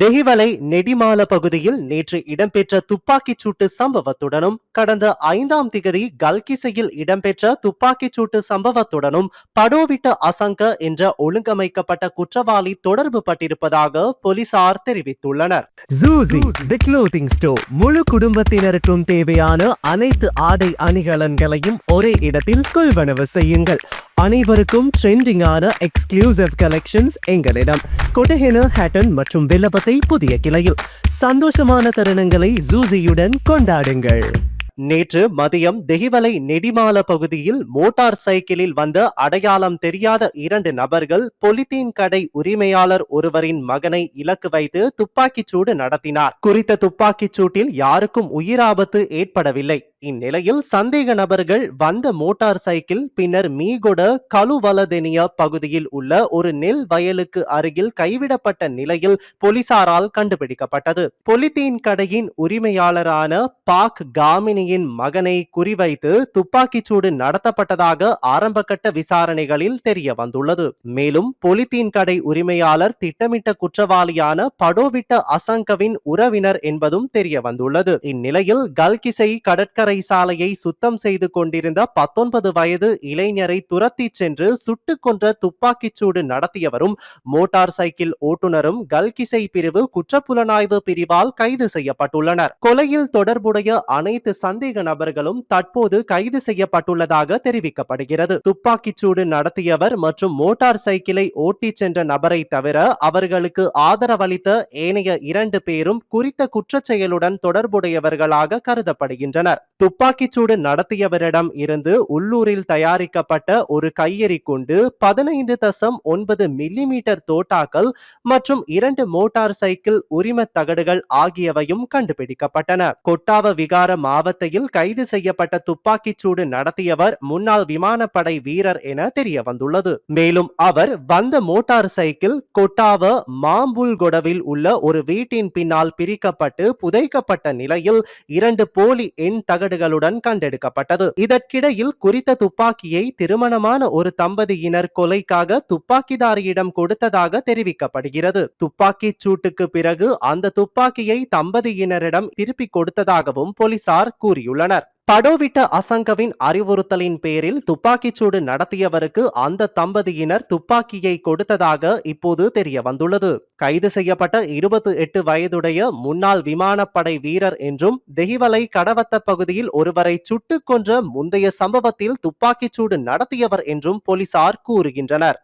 தெஹிவலை நெடிமால பகுதியில் நேற்று இடம்பெற்ற துப்பாக்கிச் சூட்டு சம்பவத்துடனும் கடந்த ஐந்தாம் திகதி கல்கிசையில் இடம்பெற்ற துப்பாக்கிச் சூட்டு சம்பவத்துடனும் படோவிட்ட அசங்க என்ற ஒழுங்கமைக்கப்பட்ட குற்றவாளி தொடர்பு பட்டிருப்பதாக போலீசார் தெரிவித்துள்ளனர். ஜூசி தி க்ளோதிங் ஸ்டோர் முழு குடும்பத்தினருக்கும் தேவையான அனைத்து ஆடை அணிகலன்களையும் ஒரே இடத்தில் கொள்வனவு செய்யுங்கள். அனைவருக்கும் ட்ரெண்டிங்கான எக்ஸ்க்ளூசிவ் கலெக்ஷன்ஸ் எங்களிடம். கொட்டஹென ஹேட்டன் மற்றும் வில்லபத்தை புதிய கிளையில். சந்தோஷமான தருணங்களை ஜூசியுடன் கொண்டாடுங்கள். நேற்று மதியம் தெஹிவலை நெடிமால பகுதியில் மோட்டார் சைக்கிளில் வந்த அடையாளம் தெரியாத இரண்டு நபர்கள் பொலித்தீன் கடை உரிமையாளர் ஒருவரின் மகனை இலக்கு வைத்து துப்பாக்கிச் சூடு நடத்தினார். குறித்த துப்பாக்கிச் சூட்டில் யாருக்கும் உயிராபத்து ஏற்படவில்லை. இந்நிலையில் சந்தேக நபர்கள் வந்த மோட்டார் சைக்கிள் பின்னர் மீகொட கலுவலதெனியா பகுதியில் உள்ள ஒரு நெல் வயலுக்கு அருகில் கைவிடப்பட்ட நிலையில் போலீசாரால் கண்டுபிடிக்கப்பட்டது. பொலித்தீன் கடையின் உரிமையாளரான பாக் காமினியின் மகனை குறிவைத்து துப்பாக்கிச்சூடு நடத்தப்பட்டதாக ஆரம்பகட்ட விசாரணைகளில் தெரிய வந்துள்ளது மேலும் பொலித்தீன் கடை உரிமையாளர் திட்டமிட்ட குற்றவாளியான படோவிட்ட அசங்கவின் உறவினர் என்பதும் தெரிய வந்துள்ளது இந்நிலையில் கல்கிசை கடற்கரை சாலையை சுத்தம் செய்து கொண்டிருந்த பத்தொன்பது வயது இளைஞரை துரத்தி சென்று சுட்டுக் கொன்ற துப்பாக்கிச்சூடு நடத்தியவரும் மோட்டார் சைக்கிள் ஓட்டுநரும் கல்கிசை பிரிவு குற்றப்புலனாய்வு பிரிவால் கைது செய்யப்பட்டுள்ளனர். கொலையில் தொடர்புடைய அனைத்து சந்தேக நபர்களும் தற்போது கைது செய்யப்பட்டுள்ளதாக தெரிவிக்கப்படுகிறது. துப்பாக்கிச்சூடு நடத்தியவர் மற்றும் மோட்டார் சைக்கிளை ஓட்டிச் சென்ற நபரை தவிர அவர்களுக்கு ஆதரவளித்த ஏனைய இரண்டு பேரும் குறித்த குற்றச்செயலுடன் தொடர்புடையவர்களாக கருதப்படுகின்றனர். துப்பாக்கிச்சூடு நடத்தியவரிடம் இருந்து உள்ளூரில் தயாரிக்கப்பட்ட ஒரு கையெறி குண்டு பதினைந்து தசம் ஒன்பது மில்லிமீட்டர் தோட்டாக்கள் மற்றும் இரண்டு மோட்டார் சைக்கிள் உரிமத் தகடுகள் ஆகியவையும் கண்டுபிடிக்கப்பட்டன. கொட்டாவ விகார மாவட்டத்தில் கைது செய்யப்பட்ட துப்பாக்கிச்சூடு நடத்தியவர் முன்னாள் விமானப்படை வீரர் என தெரிய வந்துள்ளது மேலும் அவர் வந்த மோட்டார் சைக்கிள் கொட்டாவ மாம்புல்கொடவில் உள்ள ஒரு வீட்டின் பின்னால் பிரிக்கப்பட்டு புதைக்கப்பட்ட நிலையில் இரண்டு போலி எண் தகடு தகடுகளுடன் கண்டெடுக்கப்பட்டது. இதற்கிடையில் குறித்த துப்பாக்கியை திருமணமான ஒரு தம்பதியினர் கொலைக்காக துப்பாக்கிதாரியிடம் கொடுத்ததாக தெரிவிக்கப்படுகிறது. துப்பாக்கி சூட்டுக்கு பிறகு அந்த துப்பாக்கியை தம்பதியினரிடம் திருப்பிக் கொடுத்ததாகவும் போலீசார் கூறியுள்ளனர். படோவிட்ட அசங்கவின் அறிவுறுத்தலின் பேரில் துப்பாக்கிச்சூடு நடத்தியவருக்கு அந்த தம்பதியினர் துப்பாக்கியை கொடுத்ததாக இப்போது தெரிய வந்துள்ளது கைது செய்யப்பட்ட இருபத்தி எட்டு வயதுடைய முன்னாள் விமானப்படை வீரர் என்றும் தெஹிவலை கடவத்த பகுதியில் ஒருவரை சுட்டுக் கொன்ற முந்தைய சம்பவத்தில் துப்பாக்கிச்சூடு நடத்தியவர் என்றும் போலீசார் கூறுகின்றனர்.